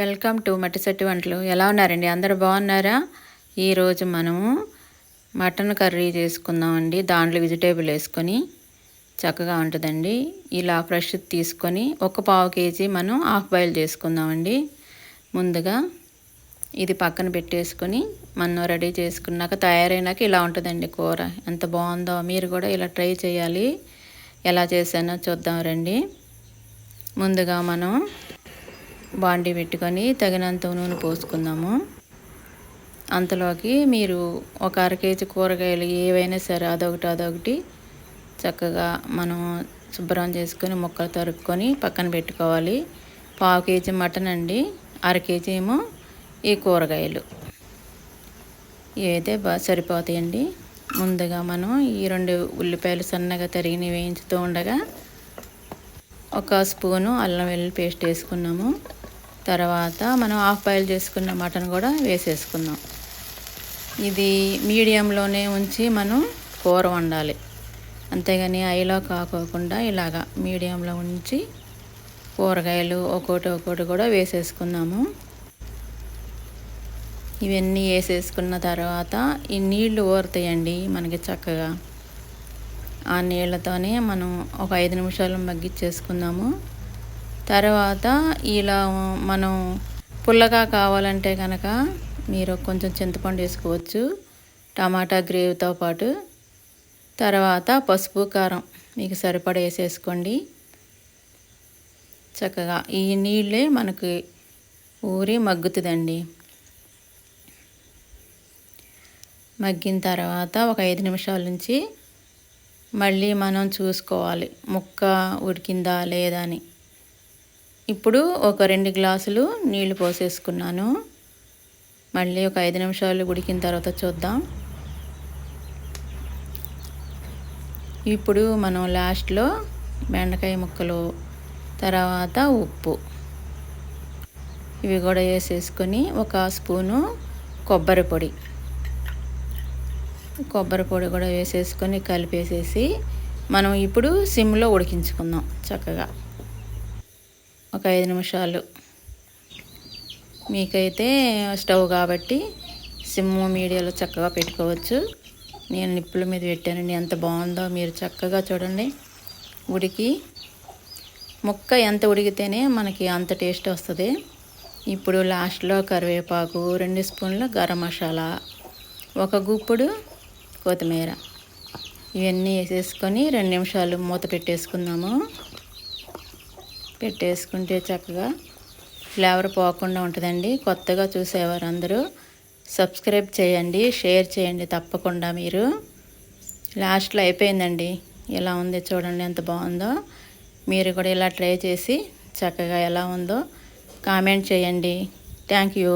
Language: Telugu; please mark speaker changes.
Speaker 1: వెల్కమ్ టు మట్టిసెట్టి వంటలు. ఎలా ఉన్నారండి? అందరు బాగున్నారా? ఈరోజు మనము మటన్ కర్రీ చేసుకుందామండి. దాంట్లో వెజిటేబుల్ వేసుకొని చక్కగా ఉంటుందండి. ఇలా ఫ్రెష్ తీసుకొని ఒక పావు కేజీ మనం హాఫ్ బాయిల్ చేసుకుందామండి. ముందుగా ఇది పక్కన పెట్టేసుకొని మనం రెడీ చేసుకున్నాక తయారైనాక ఇలా ఉంటుందండి కూర. ఎంత బాగుందో మీరు కూడా ఇలా ట్రై చేయాలి. ఎలా చేశానో చూద్దాం రండి. ముందుగా మనం బాండి పెట్టుకొని తగినంత నూనె పోసుకుందాము. అంతలోకి మీరు ఒక అర కేజీ కూరగాయలు ఏవైనా సరే అదొకటి అదొకటి చక్కగా మనం శుభ్రం చేసుకొని ముక్కలు తరుక్కొని పక్కన పెట్టుకోవాలి. పావు కేజీ మటన్ అండి అర కేజీ ఏమో ఈ కూరగాయలు. ఇవైతే బాగా సరిపోతాయండి ముందుగా మనం ఈ రెండు ఉల్లిపాయలు సన్నగా తరిగిన వేయించుతూ ఉండగా ఒక స్పూను అల్లం వెల్లుల్లి పేస్ట్ వేసుకున్నాము. తర్వాత మనం హాఫ్ బాయిల్ చేసుకున్న మటన్ కూడా వేసేసుకుందాం. ఇది మీడియంలోనే ఉంచి మనం కూర వండాలి. అంతేగాని ఐలో కాకోకుండా ఇలాగా మీడియంలో ఉంచి కూరగాయలు ఒక్కోటి ఒక్కోటి కూడా వేసేసుకుందాము. ఇవన్నీ వేసేసుకున్న తర్వాత ఈ నీళ్ళు ఊరుతాయండి మనకి చక్కగా. ఆ నీళ్ళతోనే మనం ఒక ఐదు నిమిషాలు మగ్గిచ్చేసుకుందాము. తర్వాత ఇలా మనం పుల్లగా కావాలంటే కనుక మీరు కొంచెం చింతపండు వేసుకోవచ్చు టమాటా గ్రేవీతో పాటు. తర్వాత పసుపు కారం మీకు సరిపడ వేసేసుకోండి. చక్కగా ఈ నీళ్ళే మనకి ఊరి మగ్గుతుందండి. మగ్గిన తర్వాత ఒక ఐదు నిమిషాల నుంచి మళ్ళీ మనం చూసుకోవాలి ముక్క ఉడికిందా లేదా అని. ఇప్పుడు ఒక రెండు గ్లాసులు నీళ్ళు పోసేసుకున్నాను. మళ్ళీ ఒక ఐదు నిమిషాలు ఉడికిన తర్వాత చూద్దాం. ఇప్పుడు మనం లాస్ట్లో బెండకాయ ముక్కలు తర్వాత ఉప్పు. ఇవి కూడా వేసేసుకొని ఒక స్పూను కొబ్బరి పొడి. కొబ్బరి పొడి కూడా వేసేసుకొని కలిపేసేసి మనం ఇప్పుడు సిమ్లో ఉడికించుకుందాం చక్కగా. ఒక ఐదు నిమిషాలు. మీకైతే స్టవ్ కాబట్టి సిమ్ మీడియాలో చక్కగా పెట్టుకోవచ్చు. నేను నిప్పుల మీద పెట్టానండి. ఎంత బాగుందో మీరు చక్కగా చూడండి. ఉడికి ముక్క ఎంత ఉడికితేనే మనకి అంత టేస్ట్ వస్తుంది. ఇప్పుడు లాస్ట్లో కరివేపాకు రెండు స్పూన్లు గరం మసాలా ఒక గుప్పుడు కొత్తిమీర. ఇవన్నీ వేసేసుకొని రెండు నిమిషాలు మూత పెట్టేసుకుందాము. పెట్టేసుకుంటే చక్కగా ఫ్లేవర్ పోకుండా ఉంటుందండి. కొత్తగా చూసేవారు అందరూ సబ్స్క్రైబ్ చేయండి షేర్ చేయండి తప్పకుండా మీరు. లాస్ట్లో అయిపోయిందండి. ఎలా ఉంది చూడండి ఎంత బాగుందో. మీరు కూడా ఇలా ట్రై చేసి చక్కగా ఎలా ఉందో కామెంట్ చేయండి. Thank you.